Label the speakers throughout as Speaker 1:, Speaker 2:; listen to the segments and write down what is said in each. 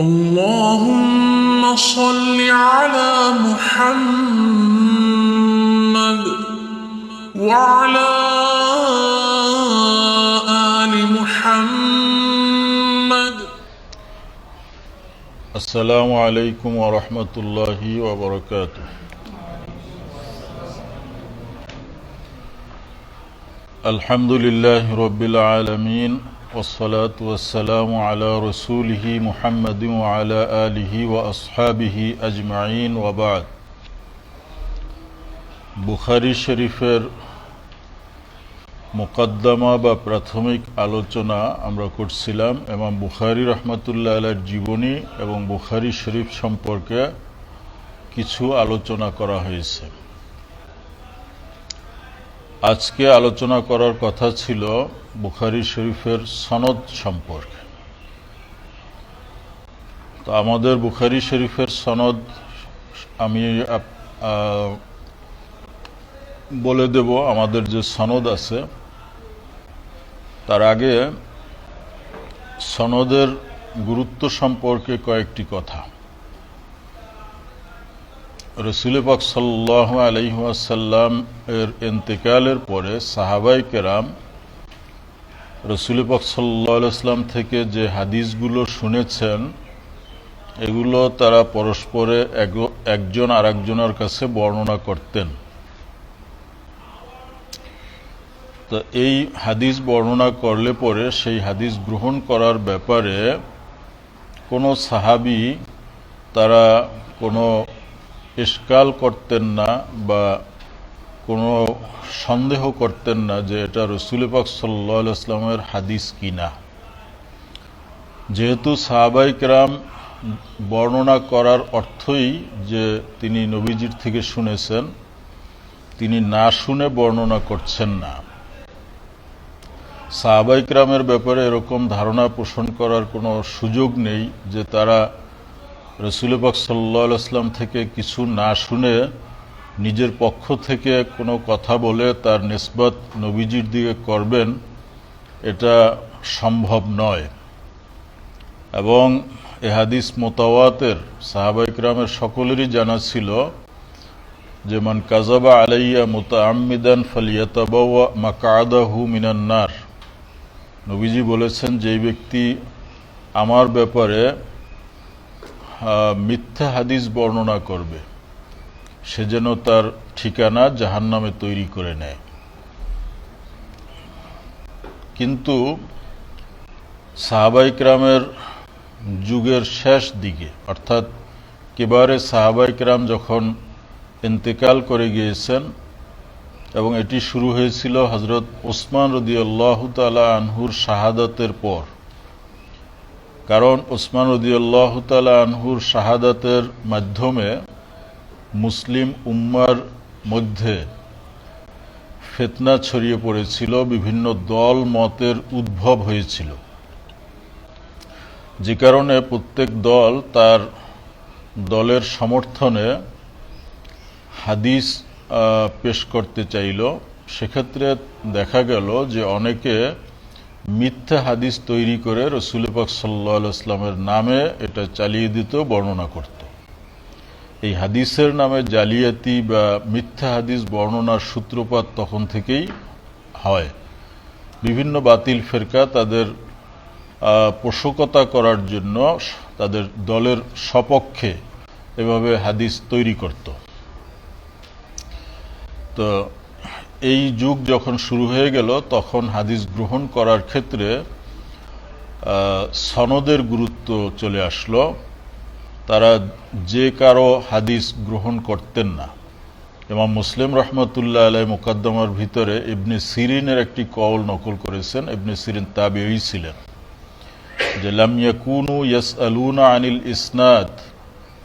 Speaker 1: اللهم صل على محمد وعلى آل محمد.
Speaker 2: السلام عليكم ورحمة الله وبركاته. الحمد لله رب العالمين. ওসালাম আলা রসুলহি মুহাম্মদ আলা আলিহি ও আসহাবিহি আজমাইন ওবাদ বুখারি শরীফের মোকদ্দমা বা প্রাথমিক আলোচনা আমরা করছিলাম এবং বুখারি রহমতুল্লাহ আলার জীবনী এবং বুখারি শরীফ সম্পর্কে কিছু আলোচনা করা হয়েছে। আজকে আলোচনা করার কথা ছিল বুখারি শরীফের সনদ সম্পর্কে। তো আমাদের বুখারি শরীফের সনদ আমি বলে দেব, আমাদের যে সনদ আছে, তার আগে সনদের গুরুত্ব সম্পর্কে কয়েকটি কথা। রসুল পাক সাল্লাহ আলহিহাসাল্লাম এর এন্তেকালের পরে সাহাবাই কেরাম রসুল পাক সাল্লাহ থেকে যে হাদিসগুলো শুনেছেন, এগুলো তারা পরস্পরে এক- একজন আরেকজনের কাছে বর্ণনা করতেন। তো এই হাদিস বর্ণনা করলে পরে সেই হাদিস গ্রহণ করার ব্যাপারে কোনো সাহাবি তারা কোনো ইস্কাল করতেন না বা কোনো সন্দেহ করতেন না যে এটা রসুল পাক সাল্লা ইসলামের হাদিস কিনা। যেহেতু সাহাবাইকরাম বর্ণনা করার অর্থই যে তিনি নবীজির থেকে শুনেছেন, তিনি না শুনে বর্ণনা করছেন না। সাহাবাইকরামের ব্যাপারে এরকম ধারণা পোষণ করার কোনো সুযোগ নেই যে তারা রসুল পাক সাল্লা থেকে কিছু না শুনে নিজের পক্ষ থেকে কোনো কথা বলে তার নিসবত নবীজির দিকে করবেন, এটা সম্ভব নয়। এবং এহাদিস হাদিস মোতাওয়াতের সাহাবাইকরামের সকলেরই জানা ছিল যে, মান কাজাবা আলাইয়া মোতা আমিদান ফালিয়াতাবা মাকাদাহু মিনান্নার নবীজি বলেছেন, যেই ব্যক্তি আমার ব্যাপারে মিথ্যা হাদিস বর্ণনা করবে। সে যেন তার ঠিকানা জাহান্নামে তৈরি করে নেয়। কিন্তু সাহাবাইকরামের যুগের শেষ দিকে, অর্থাৎ কেবারে সাহাবাইকরাম যখন ইন্তেকাল করে গিয়েছেন এবং এটি শুরু হয়েছিল হজরত ওসমান রদি আল্লাহ তালা আনহুর শাহাদাতের পর কারণ ওসমান রদি আল্লাহ তালা আনহুর শাহাদাতের মাধ্যমে মুসলিম উম্মার মধ্যে ফেতনা ছড়িয়ে পড়েছিল, বিভিন্ন দল মতের উদ্ভব হয়েছিল। যে কারণে প্রত্যেক দল তার দলের সমর্থনে হাদিস পেশ করতে চাইল। সেক্ষেত্রে দেখা গেল যে অনেকে মিথ্যা হাদিস তৈরি করে রসুল পাক সাল্লা ইসলামের নামে এটা চালিয়ে দিত, বর্ণনা করত। এই হাদিসের নামে জালিয়াতি বা মিথ্যা হাদিস বর্ণনার সূত্রপাত তখন থেকেই হয়। বিভিন্ন বাতিল ফেরকা তাদের পোষকতা করার জন্য তাদের দলের সপক্ষে এভাবে হাদিস তৈরি করত। তো এই যুগ যখন শুরু হয়ে গেল, তখন হাদিস গ্রহণ করার ক্ষেত্রে সনদের গুরুত্ব চলে আসলো। তারা যে কারও হাদিস গ্রহণ করতেন না। এবং মুসলিম রহমতুল্লাহ আলাই মুকদ্দমার ভিতরে ইবনে সিরিনের একটি কওল নকল করেছেন, ইবনে সিরিন তাবেই ছিলেন, যে, লাম ইয়াকুনু ইয়াসআলুনা আনিল ইসনাদ,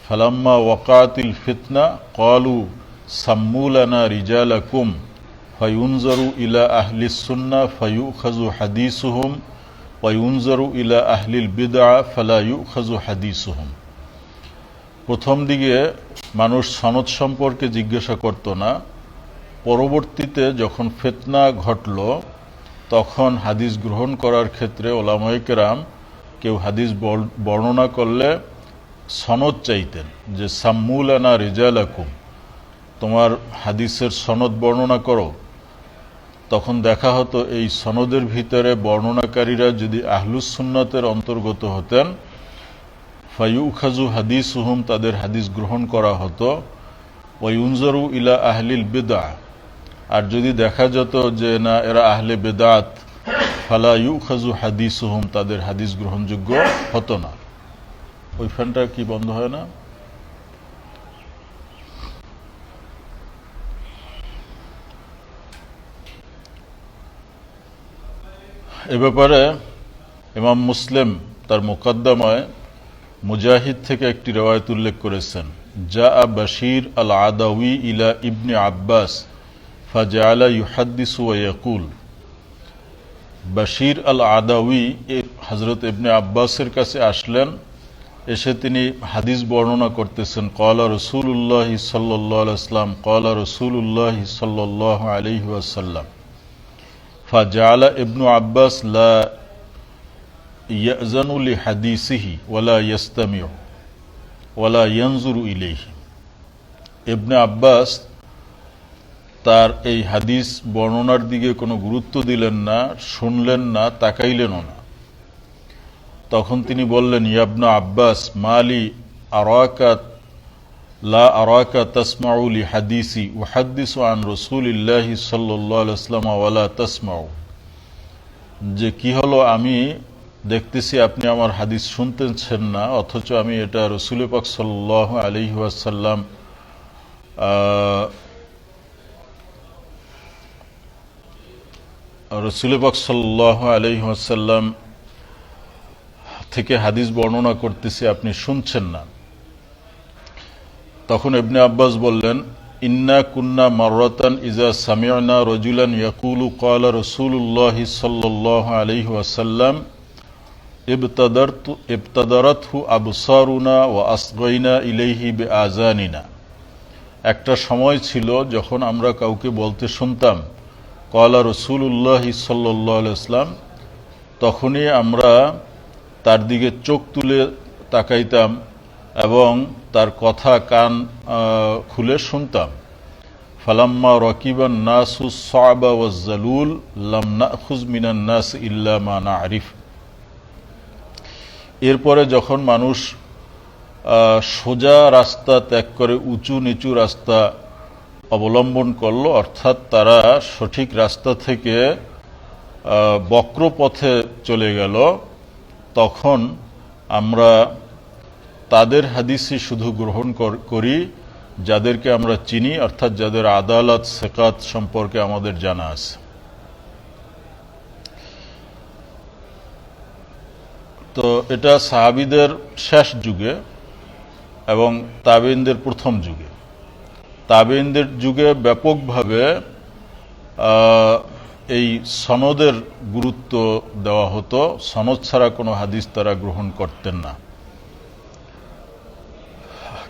Speaker 2: ফালাম্মা ওয়াকাতিল ফিতনা, ক্বালু সাম্মু লানা রিজালাকুম। ফায়ুনজারু ইলা আহলিস সুন্নাহ ফায়ুখাযু হাদিসুহুম ওয়ায়ুনজারু ইলা আহলিল বিদআ ফালা ইউখাযু হাদিসুহুম প্রথম দিকে মানুষ সনদ সম্পর্কে জিজ্ঞাসা করত না। পরবর্তীতে যখন ফেতনা ঘটল, তখন হাদিস গ্রহণ করার ক্ষেত্রে ওলামাইকেরাম কেউ হাদিস বর- বর্ণনা করলে সনদ চাইতেন যে, সাম্মুলানা রিজালাকুম তোমার হাদিসের সনদ বর্ণনা করো। তখন দেখা হতো এই সনদের ভিতরে বর্ণনাকারীরা যদি আহলুস সুন্নতের অন্তর্গত হতেন ফাইউখাজু হাদিস হুম তাদের হাদিস গ্রহণ করা হতো, ওয়ুনজরু ইলা আহলিল বেদা আর যদি দেখা যেত যে না, এরা আহলে বেদাত ফালা ইউখাজু হাদিস হুম তাদের হাদিস গ্রহণযোগ্য হতো না। ওই ফ্যানটা কি বন্ধ হয় না? এ ব্যাপারে ইমাম মুসলিম তার মোকদ্দমায় মুজাহিদ থেকে একটি রেওয়ায়ত উল্লেখ করেছেন। যা আ বাশির আল আদাউই ইলা ইবনে আব্বাস ফাজালা ইউহাদ্দিস ওয়াকুল বাশির আল আদাউই হজরত ইবনে আব্বাসের কাছে আসলেন, এসে তিনি হাদিস বর্ণনা করতেছেন কলা রসুল্লাহ সাল্লাম কলা রসুল্লাহ সাল্লাহ আলহি ওয়াসাল্লাম। ফাজালা ইবনু আব্বাস লা লি হাদিসিহি ওয়ালা ইয়াস্তামিউ ওয়ালা ইয়ানজুরু ইলাইহি ইবনে আব্বাস তার এই হাদিস বর্ণনার দিকে কোনো গুরুত্ব দিলেন না, শুনলেন না, তাকাইলেনও না। তখন তিনি বললেন ইয়াবনা আব্বাস, মালি আরাকাত লা আরাকা তাসমাউলি হাদিসি ওহাদ্দিস আন রসুলিল্লাহি সাল্লাহ আসলাম ওয়ালা তাসমাউ। যে কি হলো, আমি দেখতেছি আপনি আমার হাদিস শুনতেছেন না, অথচ আমি এটা রসুল পাক সাল্লাহ আলহি ওয়াসাল্লাম রসুল পাক সাল্লাহ আলহি থেকে হাদিস বর্ণনা করতেছি, আপনি শুনছেন না। তখন ইবনে আব্বাস বললেন, ইন্না কুন্না মাররাতান ইজা সামিয়না রজুলান ইয়াকুলু কালা রসুল্লাহ সাল্লাহ আলহি ওয়াসাল্লাম ইবতাদারতহু আবসারুনা ও আসগইনা ইলেহি বে আজানিনা একটা সময় ছিল যখন আমরা কাউকে বলতে শুনতাম কলা রসুল্লাহ সাল্লাহ ইসলাম তখনই আমরা তার দিকে চোখ তুলে তাকাইতাম এবং তার কথা কান খুলে শুনতাম। ফালাম্মা রকিবান নাসু সাবা ওয়াজ্জালুল লাম নাখুজ মিনান নাস ইল্লা মা নারিফ। এরপরে যখন মানুষ সোজা রাস্তা ত্যাগ করে উঁচু নিচু রাস্তা অবলম্বন করল, অর্থাৎ তারা সঠিক রাস্তা থেকে বক্র পথে চলে গেল, তখন আমরা তাদের হাদিসই শুধু গ্রহণ করি যাদেরকে আমরা চিনি, অর্থাৎ যাদের আদালত, সেকাত সম্পর্কে আমাদের জানা আছে। তো এটা সাহাবিদের শেষ যুগে এবং তাবেইনদের প্রথম যুগে। তাবেইনদের যুগে ব্যাপকভাবে এই সনদের গুরুত্ব দেওয়া হতো। সনদ ছাড়া কোনো হাদিস তারা গ্রহণ করতেন না।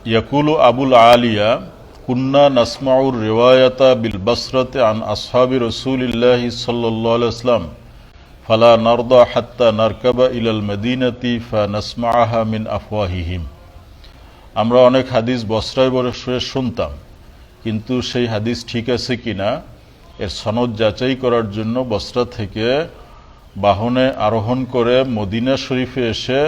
Speaker 2: ইয়াকুলু আবুল আলিয়া, কুন্না নাসমাউর রেওয়ায়তা বিল বসরতে আন আসহাবি রসুলিল্লাহি সাল্লাম ফালা নর্দা হাত্তা নারকাবা ইলাল মদিনাতি ফা নাসমাহা মিন আফওয়াহিহিম। আমরা অনেক হাদিস বসরায় বসে শুনতাম, কিন্তু সেই হাদিস ঠিক আছে কিনা, এর সনদ যাচাই করার জন্য বসরা থেকে বাহনে আরোহণ করে মদিনা শরীফে এসে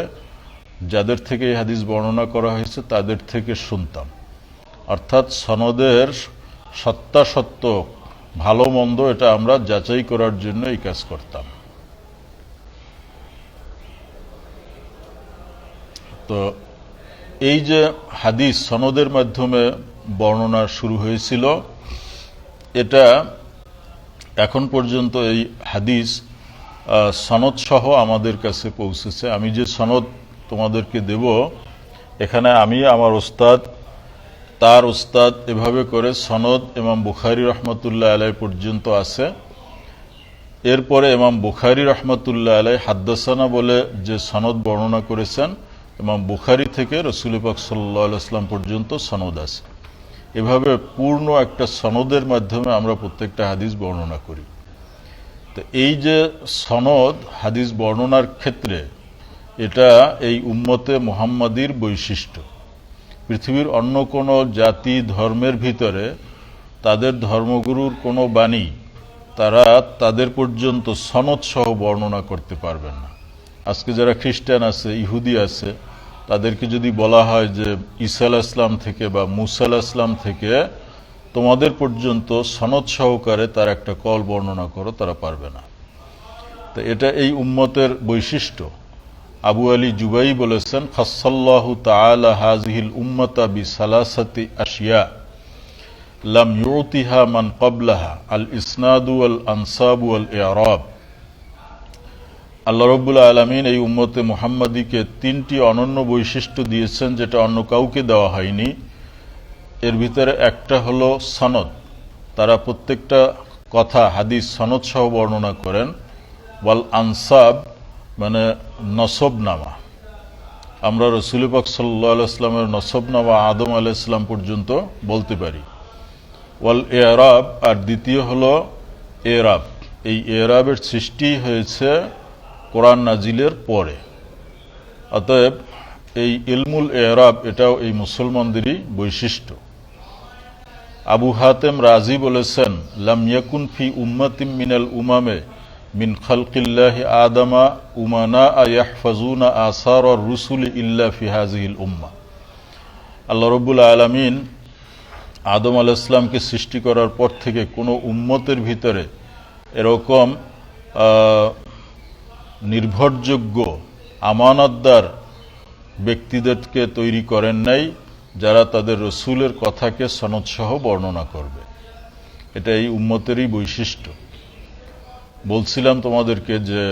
Speaker 2: যাদের থেকে এই হাদিস বর্ণনা করা হয়েছে, তাদের থেকে শুনতাম। অর্থাৎ সনদের সত্যাসত্য ভালো মন্দ এটা আমরা যাচাই করার জন্য এই কাজ করতাম। তো এই যে হাদিস সনদের মাধ্যমে বর্ণনা শুরু হয়েছিল, এটা এখন পর্যন্ত এই হাদিস সনদ সহ আমাদের কাছে পৌঁছেছে। আমি যে সনদ তোমাদেরকে দেব। এখানে আমি, আমার ওস্তাদ, তার ওস্তাদ এভাবে করে সনদ এমাম বুখারি রহমতুল্লাহ আলাই পর্যন্ত আছে। এরপরে এমাম বুখারি রহমতুল্লাহ আলাই হাদ্দাসানা বলে যে সনদ বর্ণনা করেছেন এবং বুখারি থেকে রসুল পাক সাল্লাম পর্যন্ত সনদ আছে। এভাবে পূর্ণ একটা সনদের মাধ্যমে আমরা প্রত্যেকটা হাদিস বর্ণনা করি। তো এই যে সনদ, হাদিস বর্ণনার ক্ষেত্রে এটা এই উম্মতে মোহাম্মদীর বৈশিষ্ট্য। পৃথিবীর অন্য কোনো জাতি ধর্মের ভিতরে তাদের ধর্মগুরুর কোনো বাণী তারা তাদের পর্যন্ত সনদ সহ বর্ণনা করতে পারবেন না। আজকে যারা খ্রিস্টান আছে, ইহুদি আছে, তাদেরকে যদি বলা হয় যে আলাহ ইসলাম থেকে বা মুসা আলাহ ইসলাম থেকে তোমাদের পর্যন্ত সনদ সহকারে তার একটা কল বর্ণনা করো, তারা পারবে না। তো এটা এই উম্মতের বৈশিষ্ট্য। আবু আলী জুবাই বলেছেন, খাসাল্লাহু তাআলা হাজিহিল উম্মতা বি সালাসাতি আশিয়া, লাম ইউতিহা মান ক্বাবলাহা, আল ইসনাদু আল আনসাবু আল ইরাব আল্লাহ রব্বুল আলমিন এই উম্মতে মুহাম্মাদিকে তিনটি অনন্য বৈশিষ্ট্য দিয়েছেন, যেটা অন্য কাউকে দেওয়া হয়নি। এর ভিতরে একটা হলো সনদ। তারা প্রত্যেকটা কথা, হাদিস, সনদ সহ বর্ণনা করেন। ওয়াল আনসাব মানে নসবনামা। আমরা রসুল পাক সাল্লাহ ইসলামের নসবনামা আদম আলাইসলাম পর্যন্ত বলতে পারি। ওয়াল এরাব, আর দ্বিতীয় হলো এরাব। এই এরাবের সৃষ্টি হয়েছে কোরআন নাজিলের পরে। অতএব এই ইলমুল এরাব, এটাও এই মুসলমানদেরই বৈশিষ্ট্য। আবু হাতেম রাজি বলেছেন, লাম ইয়াকুন ফি উম্মাতিম মিনাল উমামে মিন খালকিল্লাহি আদামা উমানা আয়াহফাজুনা আসার রুসুল ইল্লা ফি হাজিহিল উম্মা। আল্লাহ রব্বুল আলমিন আদম আল ইসলামকে সৃষ্টি করার পর থেকে কোনো উম্মতের ভিতরে এরকম নির্ভরযোগ্য, আমানতদার ব্যক্তিদেরকে তৈরি করেন নাই, যারা তাদের রসুলের কথাকে সনদসহ বর্ণনা করবে। এটা এই উম্মতেরই বৈশিষ্ট্য। বলছিলাম তোমাদেরকে যে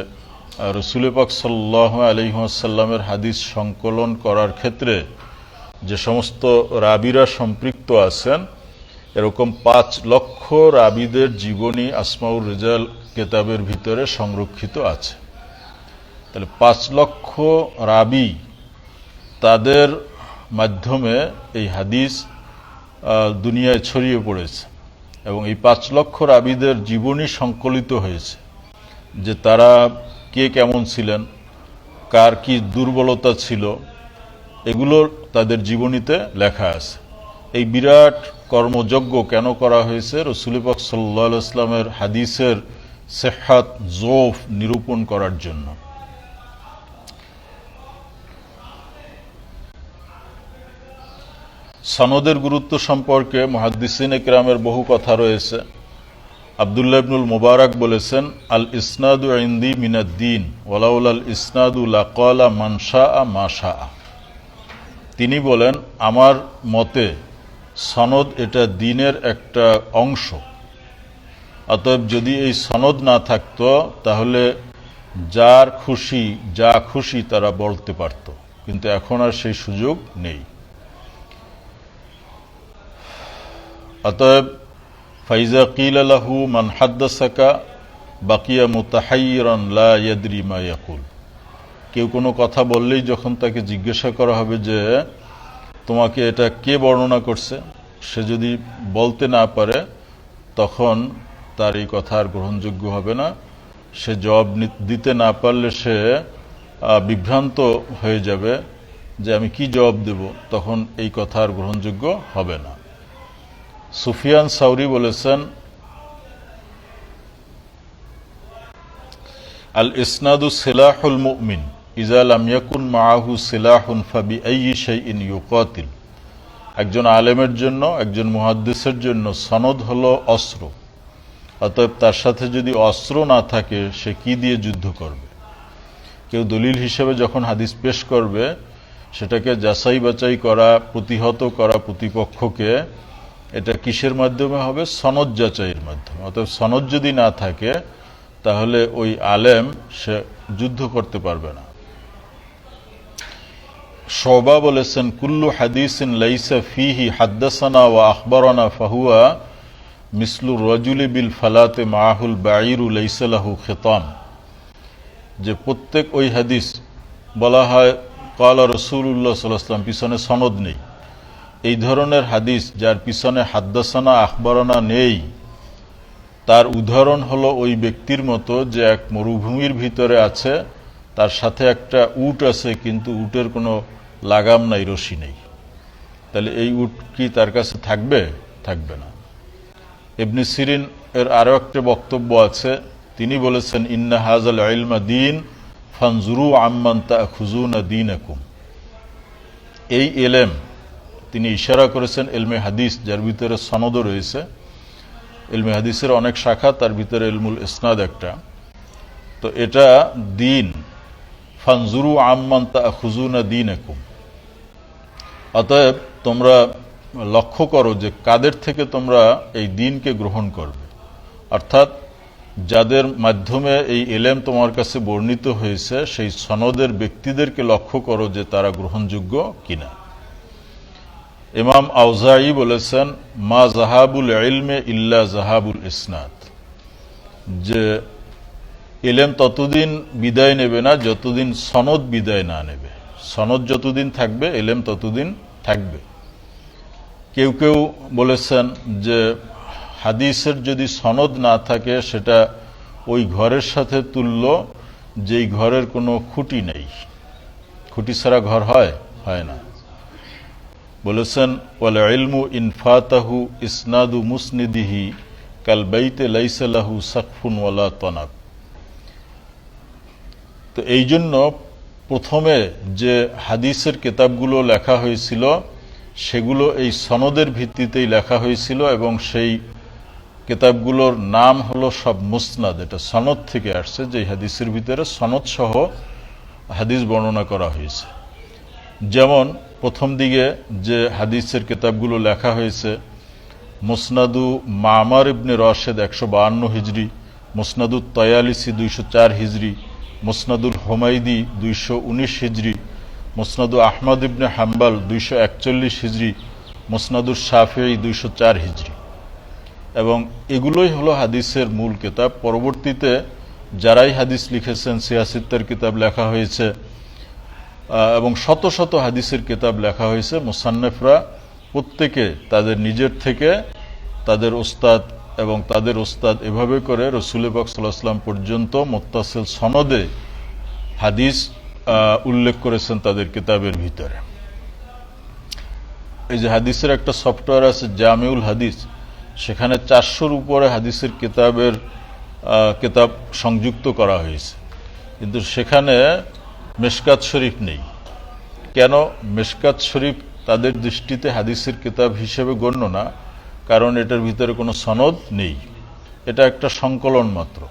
Speaker 2: রসুল পাক সাল্লাহ আলহিহাসাল্লামের হাদিস সংকলন করার ক্ষেত্রে যে সমস্ত রাবিরা সম্পৃক্ত আছেন, এরকম পাঁচ লক্ষ রাবিদের জীবনী আসমাউর রেজাল কেতাবের ভিতরে সংরক্ষিত আছে। তাহলে পাঁচ লক্ষ রাবি তাদের মাধ্যমে এই হাদিস দুনিয়ায় ছড়িয়ে পড়েছে। এবং এই পাঁচ লক্ষ রাবিদের জীবনী সংকলিত হয়েছে যে তারা কে কেমন ছিলেন, কার কি দুর্বলতা ছিল, এগুলো তাদের জীবনীতে লেখা আছে। এই বিরাট কর্মযজ্ঞ কেন করা হয়েছে? রসুলিপাক সাল্লা ইসলামের হাদিসের সেহাত, জোফ নিরূপণ করার জন্য। সনদের গুরুত্ব সম্পর্কে মহাদ্দিসিন একরামের বহু কথা রয়েছে। আবদুল্লাহ ইবনুল মুবারক বলেছেন, আল ইসনাদু ইন্দি মিনাদ্দিন ওয়ালাউল আল ইসনাদু লাকালা মানসা মাশা তিনি বলেন, আমার মতে সনদ এটা দিনের একটা অংশ। অতএব যদি এই সনদ না থাকতো, তাহলে যার খুশি, যা খুশি তারা বলতে পারত। কিন্তু এখন আর সেই সুযোগ নেই। অতএব, ফাইজা কিল আলাহু মান হাদ্দাসাকা বাকিয়া মুতাহাইরান লা ইয়াদরি মা ইয়াকুল। কেউ কোনো কথা বললেই যখন তাকে জিজ্ঞাসা করা হবে যে, তোমাকে এটা কে বর্ণনা করছে, সে যদি বলতে না পারে, তখন তার এই কথা আর গ্রহণযোগ্য হবে না। সে জবাব দিতে না পারলে সে বিভ্রান্ত হয়ে যাবে যে আমি কি জবাব দেব, তখন এই কথা আর গ্রহণযোগ্য হবে না। সুফিয়ান সাউরি বলেছেন আল ইসনাদু সিলাহুল মুমিন, ইজা লাম ইয়াকুন মাআহু সিলাহুন ফাবি শাইইন ইউকাতিল। একজন আলেমের জন্য, একজন মুহাদ্দিসের জন্য সনদ হলো অস্ত্র। অতএব তার সাথে যদি অস্ত্র না থাকে, সে কি দিয়ে যুদ্ধ করবে? কেউ দলিল হিসেবে যখন হাদিস পেশ করবে, সেটাকে যাচাই বাছাই করা, প্রতিহত করা প্রতিপক্ষকে এটা কিসের মাধ্যমে হবে? সনদ যাচাইয়ের মাধ্যমে। অর্থাৎ সনদ যদি না থাকে, তাহলে ওই আলেম সে যুদ্ধ করতে পারবে না। শোবা বলেছেন, কুল্লু হাদিসিন লাইসা ফিহি হাদ্দাসানা ওয়া আখবরানা ফাহুয়া মিসলু রজুলি বিল ফালাতে মাহুল বাঈরু লাইসালাহু খেতাম যে প্রত্যেক ওই হাদিস বলা হয়, কালা রসুল্লাহ সাল্লাম পিছনে সনদ নেই। এই ধরনের হাদিস যার পিছনে হাদ্দাসানা আখবরানা নেই, তার উদাহরণ হলো ওই ব্যক্তির মতো যে এক মরুভূমির ভিতরে আছে, তার সাথে একটা উট আছে, কিন্তু উটের কোনো লাগাম নাই, রশি নেই। তাহলে এই উট কি তার কাছে থাকবে? থাকবে না। ইবনে সিরিন এর আরও একটা বক্তব্য আছে, তিনি বলেছেন, ইন্না হাজাল ইলমা দিন, ফানজুরু আম্মান তা খুজুনা দিন এই এলেম তিনি ইশারা করেছেন এলমে হাদিস, যার ভিতরে সনদও রয়েছে। এলমে হাদিসের অনেক শাখা, তার ভিতরে এলমুল ইসনাদ একটা। তো এটা দিন। ফানজুরু আম্মান তা খুজুনা দিন একুম অতএব তোমরা লক্ষ্য করো যে কাদের থেকে তোমরা এই দিনকে গ্রহণ করবে। অর্থাৎ যাদের মাধ্যমে এই এলেম তোমার কাছে বর্ণিত হয়েছে, সেই সনদের ব্যক্তিদেরকে লক্ষ্য করো যে তারা গ্রহণযোগ্য কিনা। ইমাম আউজাই বলেছেন, মা জাহাবুল ইলমে ইল্লা জাহাবুল ইসনাদ। যে এলেম ততদিন বিদায় নেবে না, যতদিন সনদ বিদায় না নেবে। সনদ যতদিন থাকবে এলেম ততদিন থাকবে। কেউ কেউ বলেছেন যে, হাদিসের যদি সনদ না থাকে, সেটা ওই ঘরের সাথে তুল্য, যেই ঘরের কোনো খুঁটি নেই। খুঁটি ছাড়া ঘর হয়? হয় না। বলেছেন, ওয়াল ইলমু ইনফাতাহু ইসনাদু মুসনিদিহি, কাল বাইতে লাইসালাহু সাকফুন ওয়ালা তনাব। তো এই জন্য প্রথমে যে হাদিসের কিতাবগুলো লেখা হয়েছিল, সেগুলো এই সনদের ভিত্তিতেই লেখা হয়েছিল এবং সেই কিতাবগুলোর নাম হলো সব মুসনাদ। এটা সনদ থেকে আসছে যে হাদিসের ভিতরে সনদ সহ হাদিস বর্ণনা করা হয়েছে। যেমন প্রথম দিকে যে হাদিসের কিতাবগুলো লেখা হয়েছে, মুসনাদু মামার ইবনে রশেদ একশো বাহান্ন হিজড়ি মুসনাদু তয়ালিসি দুইশো চার হিজড়ি মুসনাদুল হোমাইদি দুইশো উনিশ হিজড়ি মুসনাদু আহমদ ইবনে হাম্বাল দুইশো একচল্লিশ হিজড়ি মুসনাদুল শাফি দুইশো চার হিজড়ি এবং এগুলোই হলো হাদিসের মূল কিতাব। পরবর্তীতে যারাই হাদিস লিখেছেন, সিয়াসিত্তের কিতাব লেখা হয়েছে এবং শত শত হাদিসের কিতাব লেখা হয়েছে। মুসান্নেফরা প্রত্যেকে তাদের নিজের থেকে তাদের ওস্তাদ এবং তাদের ওস্তাদ এভাবে করে রসুল বাক সাল্লাহাম পর্যন্ত মোত্তাসিল সনদে হাদিস উল্লেখ করেছেন তাদের কিতাবের ভিতরে। এই যে হাদিসের একটা সফটওয়্যার আছে জামিউল হাদিস, সেখানে চারশোর উপরে হাদিসের কিতাবের কিতাব সংযুক্ত করা হয়েছে। কিন্তু সেখানে মেশকাত শরীফ নেই। কেন মেশকাত শরীফ তাদের দৃষ্টিতে হাদিসের কিতাব হিসেবে গণ্য না? কারণ এটার ভিতরে কোনো সনদ নেই। এটা একটা সংকলন মাত্র।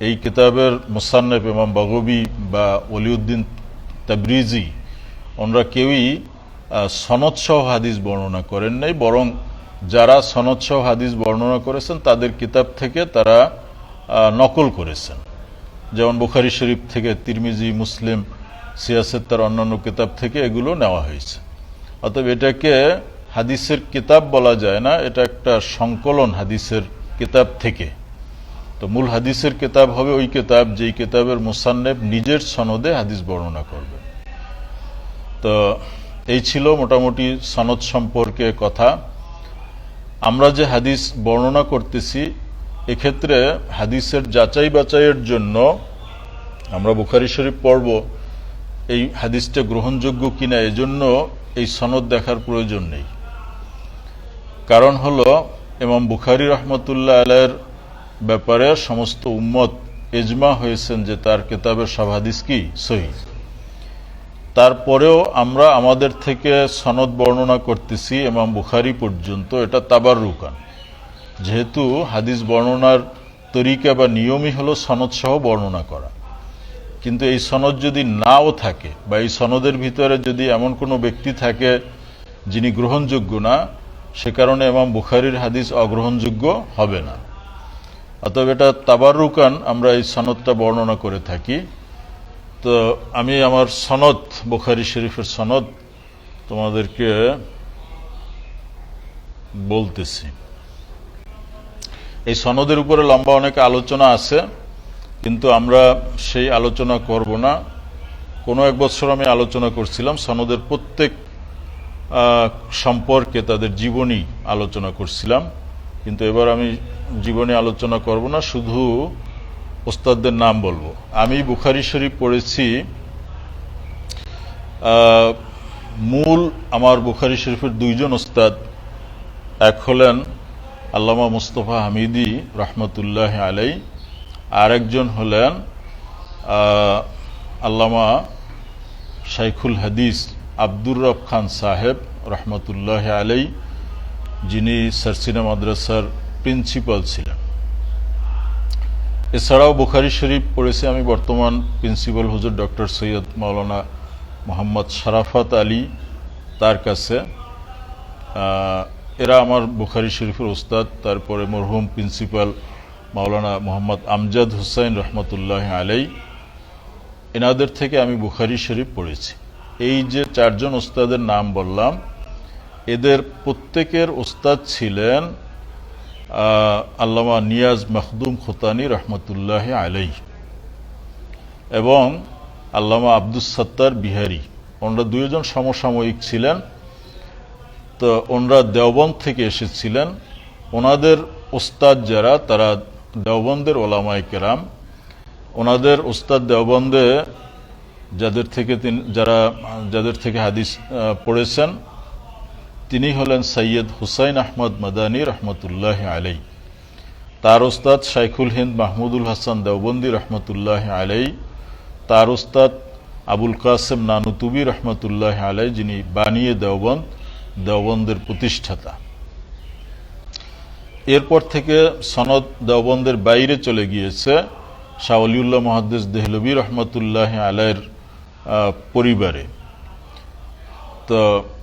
Speaker 2: এই কিতাবের মুসান্নেফ ইমাম বগবি বা অলিউদ্দিন তাবরিজি ওনারা কেউই আহ, সনদসহ হাদিস বর্ণনা করেন নাই বরং যারা সনদসহ হাদিস বর্ণনা করেছেন তাদের কিতাব থেকে তারা নকল করেছেন। যেমন বুখারি শরীফ থেকে তিরমিজি, মুসলিম, সিয়াসের তার অন্যান্য কিতাব থেকে এগুলো নেওয়া হয়েছে। অতএব এটাকে হাদিসের কিতাব বলা যায় না, এটা একটা সংকলন হাদিসের কিতাব থেকে। তো মূল হাদিসের কিতাব হবে ওই কিতাব, যেই কিতাবের মুসান্নেব নিজের সনদে হাদিস বর্ণনা করবে। তো এই ছিল মোটামুটি সনদ সম্পর্কে কথা। আমরা যে হাদিস বর্ণনা করতেছি এক্ষেত্রে হাদিসের যাচাই বাছাইয়ের জন্য আমরা বুখারি শরীফ পড়ব। এই হাদিসটা গ্রহণযোগ্য কিনা এজন্য এই সনদ দেখার প্রয়োজন নেই। কারণ হলো এমাম বুখারি রহমতুল্লাহ আলের ব্যাপারে সমস্ত উম্মত এজমা হয়েছেন যে তার কিতাবের সব হাদিস কি? সহি। তারপরেও আমরা আমাদের থেকে সনদ বর্ণনা করতেছি এমাম বুখারি পর্যন্ত। এটা তাবার রুকান যেহেতু হাদিস বর্ণনার তরিকা বা নিয়মই হলো সনদ সহ বর্ণনা করা। কিন্তু এই সনদ যদি নাও থাকে বা এই সনদের ভিতরে যদি এমন কোনো ব্যক্তি থাকে যিনি গ্রহণযোগ্য না, সে কারণে এমাম বুখারির হাদিস অগ্রহণযোগ্য হবে না। অতএব এটা তাবারুকান আমরা এই সনদটা বর্ণনা করে থাকি। তো আমি আমার সনদ, বুখারি শরীফের সনদ তোমাদেরকে বলতেছি। এই সনদের উপরে লম্বা অনেক আলোচনা আছে, কিন্তু আমরা সেই আলোচনা করব না। কোনো এক বছর আমি আলোচনা করছিলাম, সনদের প্রত্যেক সম্পর্কে তাদের জীবনী আলোচনা করছিলাম, কিন্তু এবার আমি জীবনী আলোচনা করব না, শুধু ওস্তাদদের নাম বলব। আমি বুখারি শরীফ পড়েছি মূল, আমার বুখারি শরীফের দুইজন ওস্তাদ, এক হলেন আল্লামা মুস্তফা হামিদি রহমতুল্লাহ আলাই আর একজন হলেন আল্লামা শাইখুল হাদিস আব্দুর রব খান সাহেব রহমতুল্লাহ আলাই যিনি সারসিনা মাদ্রাসার প্রিন্সিপাল ছিলেন। এছাড়াও বুখারি শরীফ পড়েছি আমি বর্তমান প্রিন্সিপাল হুজুর ডক্টর সৈয়দ মাওলানা মোহাম্মদ শারাফাত আলী, তার কাছে এরা আমার বুখারি শরীফের ওস্তাদ, তারপরে মরহুম প্রিন্সিপাল মাওলানা মোহাম্মদ আমজাদ হুসাইন রহমতুল্লাহ আলাই এনাদের থেকে আমি বুখারি শরীফ পড়েছি। এই যে চারজন ওস্তাদের নাম বললাম, এদের প্রত্যেকের ওস্তাদ ছিলেন আল্লামা নিয়াজ মখদুম খোতানি রহমতুল্লাহ আলাই এবং আল্লামা আব্দুস সত্তার বিহারি। ওনারা দুইজন সমসাময়িক ছিলেন। তো ওনারা দেওবন্দ থেকে এসেছিলেন। ওনাদের ওস্তাদ যারা, তারা দেওবন্দের ওলামাই কেরাম। ওনাদের ওস্তাদ দেওবন্দে যাদের থেকে তিনি, যারা, যাদের থেকে হাদিস পড়েছেন, তিনি হলেন সৈয়দ হুসাইন আহমদ মাদানী রহমতুল্লাহ আলাই তার ওস্তাদ শাইখুল হিন্দ মাহমুদুল হাসান দেওবন্দি রহমতুল্লাহ আলাই তার ওস্তাদ আবুল কাসেম নানুতুবি রহমতুল্লাহ আলাই যিনি বানিয়ে দেওবন্দ। দেওবন্দের প্রতিষ্ঠাতা। এরপর থেকে সনদ দেওবন্দের বাইরে চলে গিয়েছে শাহলিউল্লাহ মহাদ্দেস দেহলবী রহমতুল্লাহ আলাইয়ের পরিবারে। তো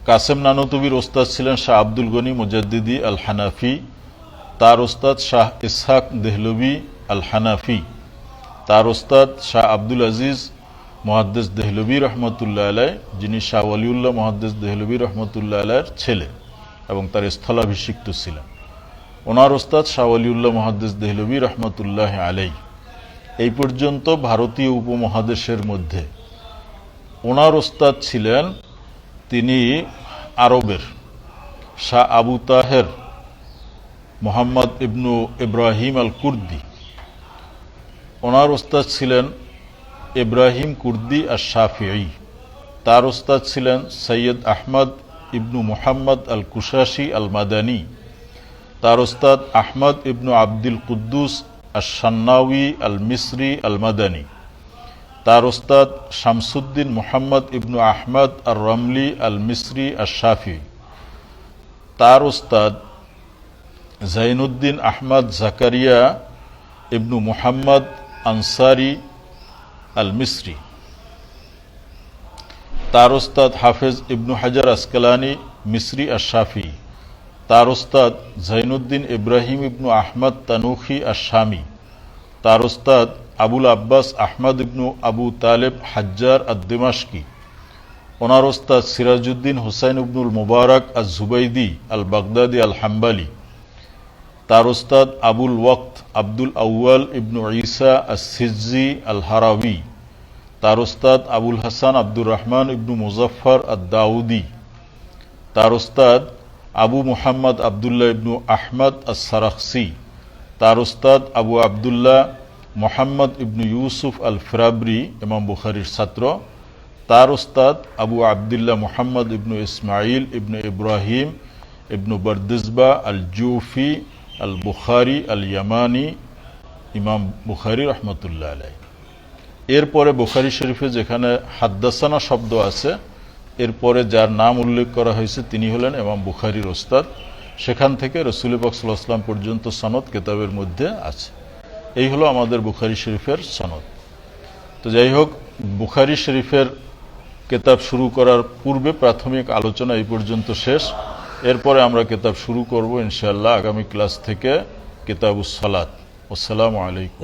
Speaker 2: কাসেম নানুতুবির ওস্তাদ ছিলেন শাহ আব্দুল গনি মুজাদ্দিদি আল হানাফি তার ওস্তাদ শাহ ইসহাক দেহলবি আল হানাফি তার ওস্তাদ শাহ আব্দুল আজিজ মহাদ্দেস দেহলবি রহমতুল্লাহ আলাই যিনি শাহ ওয়ালিউল্লাহ মহাদ্দেস দেহলবি রহমতুল্লাহ আলাইয়ের ছেলে এবং তার স্থলাভিষিক্ত ছিলেন। ওনার ওস্তাদ শাহ ওয়ালিউল্লাহ মহাদ্দেস দেহলবি রহমতুল্লাহ আলাই এই পর্যন্ত ভারতীয় উপমহাদেশের মধ্যে ওনার ওস্তাদ ছিলেন তিনি আরবের শাহ আবু তাহের মোহাম্মদ ইবনু ইব্রাহিম আল কুর্দি ওনার ওস্তাদ ছিলেন ইব্রাহিম কুর্দি আর শাফিঈ তার ওস্তাদ ছিলেন সৈয়দ আহমদ ইবনু মুহাম্মদ আল কুশাশি আল মাদানী তার ওস্তাদ আহমদ ইবনু আব্দুল কুদ্দুস আর সান্নাউই আল মিসরি আল মাদানী তার ওস্তাদ শামসুদ্দিন মুহাম্মদ ইবনু আহমদ আর রমলি আল মিসরি আর শাফি তার ওস্তাদ জাইনুদ্দিন আহমদ জাকারিয়া ইবনু মুহাম্মদ আনসারি আল মিসরি তার ওস্তাদ হাফেজ ইবনু হাজার আসকালানি মিসরি আর শাফি তার ওস্তাদ জাইনুদ্দিন ইব্রাহিম ইবনু আহমদ তানুখি আর শামি তার ওস্তাদ আবুল আব্বাস আহমদ ইবনু আবু তালেব হাজ্জার আদ দিমাশকি ওনার ওস্তাদ সিরাজউদ্দিন হুসাইন ইবনুল মুবারক আল জুবাইদি আল বাগদাদি আল হাম্বালি তার ওস্তাদ আবুল ওয়াক্ত আব্দুল আউয়াল ইবনু ঈসা আস সিজি আল হারাবি তার ওস্তাদ আবুল হাসান আব্দুর রহমান ইবনু মুজফর আদ দাউদি তার ওস্তাদ আবু মুহাম্মদ আবদুল্লাহ ইবনু আহমদ আস সারাখসি তার ওস্তাদ আবু আবদুল্লাহ মোহাম্মদ ইবনু ইউসুফ আল ফিরাবরি ইমাম বুখারির ছাত্র, তার ওস্তাদ আবু আবদুল্লাহ মোহাম্মদ ইবনু ইসমাইল ইবনু ইব্রাহিম ইবনু বরদিসবা আল জুফি আল বুখারি আল ইয়ামানি ইমাম বুখারি রহমতুল্লাহ আলাই এরপরে বুখারি শরীফে যেখানে হাদ্দাসানা শব্দ আছে, এরপরে যার নাম উল্লেখ করা হয়েছে তিনি হলেন ইমাম বুখারির ওস্তাদ। সেখান থেকে রসুল বাকসাল্লাম পর্যন্ত সনদ কেতাবের মধ্যে আছে। এই হলো আমাদের বুখারি শরীফের সনদ। তো যাই হোক, বুখারি শরীফের কেতাব শুরু করার পূর্বে প্রাথমিক আলোচনা এই পর্যন্ত শেষ। এরপরে আমরা কেতাব শুরু করব ইনশাল্লাহ আগামী ক্লাস থেকে কেতাবুস সালাত। আসসালামু আলাইকুম।